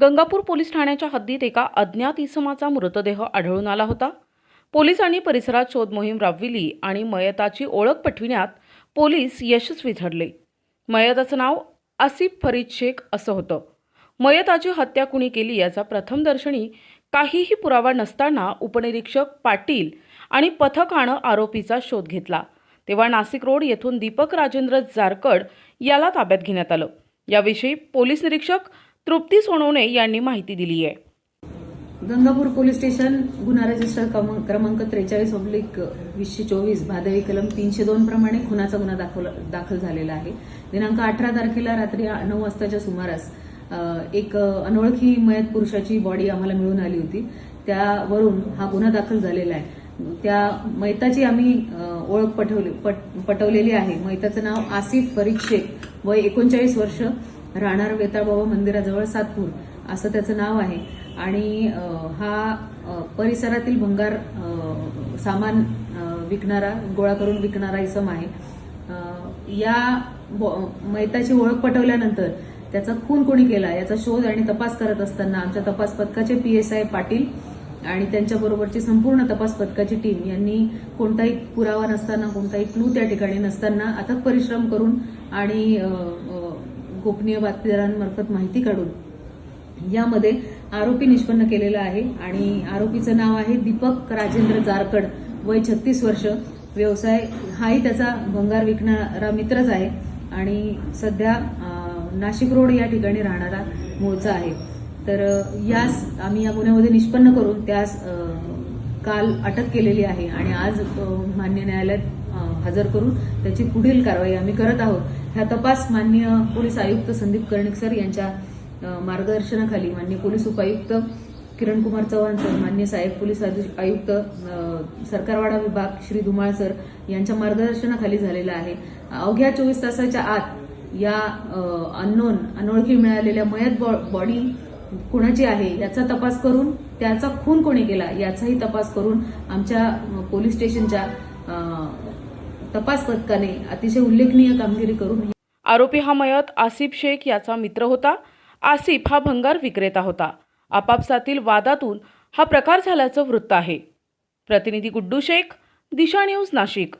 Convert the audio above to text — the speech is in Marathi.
गंगापूर पोलीस ठाण्याच्या हद्दीत एका अज्ञात इसमाचा मृतदेह आढळून आला होता. पोलिसांनी परिसरात शोध मोहीम राबविली आणि मयताची ओळख पटविण्यात पोलीस यशस्वी ठरले. मयताचं नाव आसिफ फरीद शेख असं होतं. मयताची हत्या कुणी केली याचा प्रथमदर्शनी काहीही पुरावा नसताना उपनिरीक्षक पाटील आणि पथकानं आरोपीचा शोध घेतला. तेव्हा नाशिक रोड येथून दीपक राजेंद्र जारकड याला ताब्यात घेण्यात आलं. याविषयी पोलीस निरीक्षक तृप्ती सोनवणे यांनी माहिती दिली आहे. गंगापूर पोलीस स्टेशन गुन्हा रजिस्टर क्रमांक त्रेचाळीस ऑब्लिक वीसशे चोवीस भादवी कलम तीनशे दोन प्रमाणे खुनाचा गुन्हा दाखवला दाखल झालेला आहे. दिनांक अठरा तारखेला रात्री नऊ वाजताच्या सुमारास एक अनोळखी मयत पुरुषाची बॉडी आम्हाला मिळून आली होती. त्यावरून हा गुन्हा दाखल झालेला आहे. त्या मैताची आम्ही ओळख पटवली पट पटवलेली आहे. मैताचं नाव आसिफ फरीद शेख वय एकोणचाळीस वर्ष. राहणार वेताळबाबा मंदिराजवळ सातपूर असं त्याचं नाव आहे. आणि हा परिसरातील भंगार सामान विकणारा गोळा करून विकणारा इसम आहे. या मैताची ओळख पटवल्यानंतर त्याचा खून कोणी केला याचा शोध आणि तपास करत असताना आमच्या तपास पथकाचे पी एस आय पाटील आणि त्यांच्याबरोबरची संपूर्ण तपास पथकाची टीम यांनी कोणताही पुरावा नसताना कोणताही क्लू त्या ठिकाणी नसताना अथक परिश्रम करून आणि गोपनीय बातमीदारांमार्फत माहिती काढून यामध्ये आरोपी निष्पन्न केलेला आहे आणि आरोपीचं नाव आहे दीपक राजेंद्र जारकड वय छत्तीस वर्ष. व्यवसाय हाही त्याचा भंगार विकणारा मित्रच आहे आणि सध्या नाशिक रोड या ठिकाणी राहणारा मूळचा आहे. तर यास आम्ही या गुन्ह्यामध्ये निष्पन्न करून त्यास काल अटक केलेली आहे आणि आज मान्य न्यायालयात हजर करून त्याची पुढील कारवाई आम्ही करत आहोत. ह्या तपास माननीय पोलीस आयुक्त संदीप कर्णिक सर यांच्या मार्गदर्शनाखाली मान्य पोलीस उपायुक्त किरण कुमार चव्हाण सर मान्य साहेब पोलीस आयुक्त सरकारवाडा विभाग श्री धुमाळ सर यांच्या मार्गदर्शनाखाली झालेला आहे. अवघ्या चोवीस तासाच्या आत या अननोन अनोळखी मिळालेल्या मयत बॉ- बॉडी कुणाची आहे याचा तपास करून त्याचा खून कोणी केला याचाही तपास करून आमच्या पोलीस स्टेशनच्या तपास पथकाने अतिशय उल्लेखनीय कामगिरी करून आरोपी हा मयत आसिफ शेख याचा मित्र होता. आसिफ हा भंगार विक्रेता होता. आपापसातील वादातून हा प्रकार झाल्याचं वृत्त आहे. प्रतिनिधी गुड्डू शेख दिशा न्यूज नाशिक.